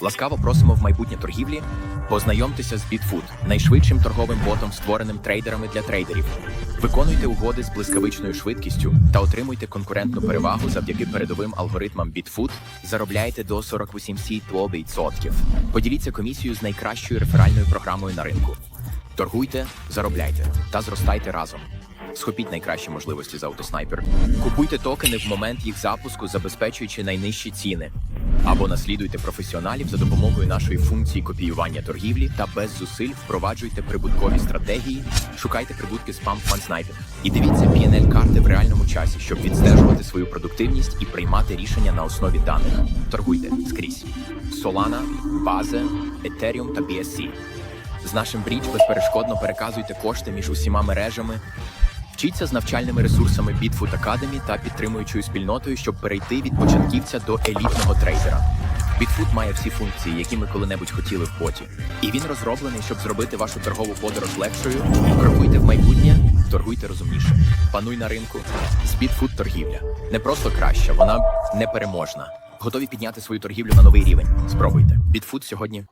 Ласкаво просимо в майбутнє торгівлі. Познайомтеся з Bitfood, найшвидшим торговим ботом, створеним трейдерами для трейдерів. Виконуйте угоди з блискавичною швидкістю та отримуйте конкурентну перевагу завдяки передовим алгоритмам Bitfood. Заробляйте до 48,2%. Поділіться комісією з найкращою реферальною програмою на ринку. Торгуйте, заробляйте та зростайте разом. Схопіть найкращі можливості з автоснайпер. Купуйте токени в момент їх запуску, забезпечуючи найнижчі ціни. Або наслідуйте професіоналів за допомогою нашої функції копіювання торгівлі та без зусиль впроваджуйте прибуткові стратегії, шукайте прибутки з памп і дивіться pnl карти в реальному часі, щоб відстежувати свою продуктивність і приймати рішення на основі даних. Торгуйте скрізь. Solana, Base, Ethereum та BSC. З нашим бріч безперешкодно переказуйте кошти між усіма мережами. Вчіться з навчальними ресурсами Bitfoot Academy та підтримуючою спільнотою, щоб перейти від початківця до елітного трейдера. Bitfoot має всі функції, які ми коли-небудь хотіли в боті. І він розроблений, щоб зробити вашу торгову подорож легшою. Крокуйте в майбутнє, торгуйте розумніше. Пануй на ринку. З Bitfoot торгівля. Не просто краща, вона непереможна. Готові підняти свою торгівлю на новий рівень. Спробуйте. Bitfoot сьогодні